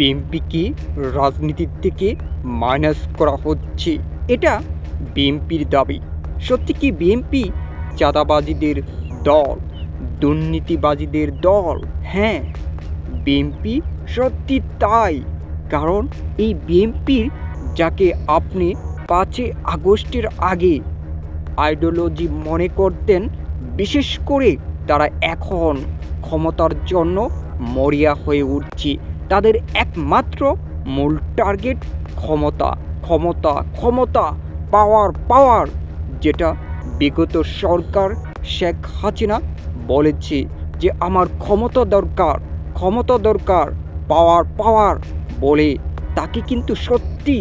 বিএনপিকে রাজনীতির থেকে মাইনাস করা হচ্ছে। এটা বিএনপির দাবি। সত্যি কি বিএনপি চাঁদাবাজিদের দল, দুর্নীতিবাজিদের দল? হ্যাঁ বিএনপি সত্যি তাই। কারণ এই বিএনপির যাকে আপনি পাঁচই আগস্টের আগে আইডিওলজি মনে করতেন, বিশেষ করে তারা এখন ক্ষমতার জন্য মরিয়া হয়ে উঠছে। তাদের একমাত্র মূল টার্গেট ক্ষমতা ক্ষমতা ক্ষমতা পাওয়ার পাওয়ার যেটা বিগত সরকার শেখ হাসিনা বলেছে যে আমার ক্ষমতা দরকার ক্ষমতা দরকার পাওয়ার পাওয়ার বলে তাকে কিন্তু সত্যি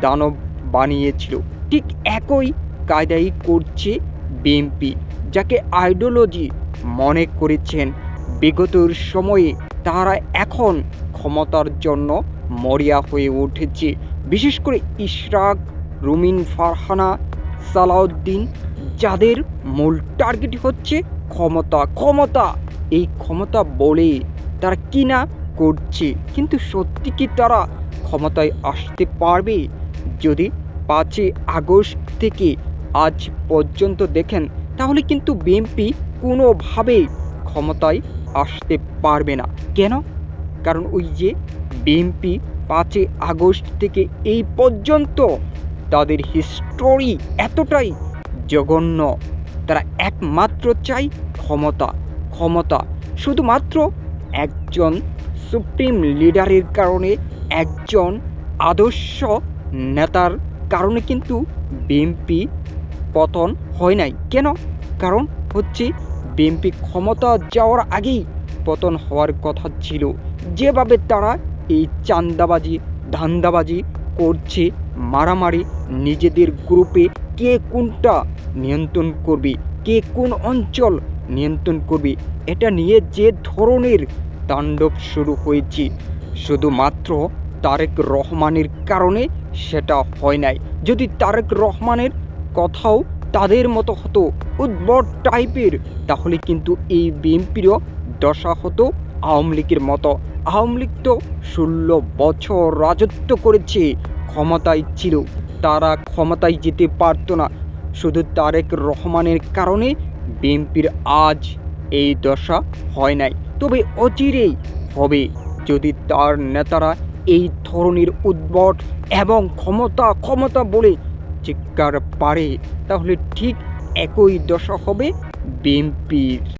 দানব বানিয়েছিল। ঠিক একই কায়দাই করছে বিএনপি, যাকে আইডিওলজি মনে করেছেন। বিগতর সময়ে তারা এখন ক্ষমতার জন্য মরিয়া হয়ে উঠেছে। বিশেষ করে ইশরাক, রুমিন ফারহানা, সালাউদ্দিন, যাদের মূল টার্গেট হচ্ছে ক্ষমতা। ক্ষমতা! এই ক্ষমতা বলে তারা কি না করছে? কিন্তু সত্যি কি তারা ক্ষমতায় আসতে পারবে? যদি পাঁচই আগস্ট থেকে আজ পর্যন্ত দেখেন, তাহলে কিন্তু বিএনপি কোনোভাবেই ক্ষমতায় আসতে পারবে না। কেন? কারণ ওই যে বিএনপি পাঁচই আগস্ট থেকে এই পর্যন্ত তাদের হিস্টোরি এতটাই জঘন্য। তারা একমাত্র চাই ক্ষমতা ক্ষমতা। শুধুমাত্র একজন সুপ্রিম লিডারের কারণে, একজন আদর্শ নেতার কারণে কিন্তু বিএনপি পতন হয় নাই। কেন? কারণ হচ্ছে বিএনপি ক্ষমতা যাওয়ার আগেই পতন হওয়ার কথা ছিল। যেভাবে তারা এই চান্দাবাজি ধান্দাবাজি করছে, মারামারি, নিজেদের গ্রুপে কে কোনটা নিয়ন্ত্রণ করবে, কে কোন অঞ্চল নিয়ন্ত্রণ করবে, এটা নিয়ে যে ধরনের তাণ্ডব শুরু হয়েছে, শুধুমাত্র তারেক রহমানের কারণে সেটা হয় নাই। যদি তারেক রহমানের কথাও তাদের মতো হতো, উদ্ভট টাইপের তাহলে কিন্তু এই বিএনপিরও দশা হতো আওয়ামী লীগের মতো। আওয়ামী লীগ তো ষোলো বছর রাজত্ব করেছে, ক্ষমতায় ছিল। তারা ক্ষমতায় যেতে পারতো না। শুধু তারেক রহমানের কারণে বিএনপির আজ এই দশা হয় নাই। তবে অচিরেই হবে যদি তার নেতারা এই ধরনের উদ্ভট এবং ক্ষমতা ক্ষমতা বলে চিৎকার পারে, তাহলে ঠিক একই দশা হবে বিএনপির।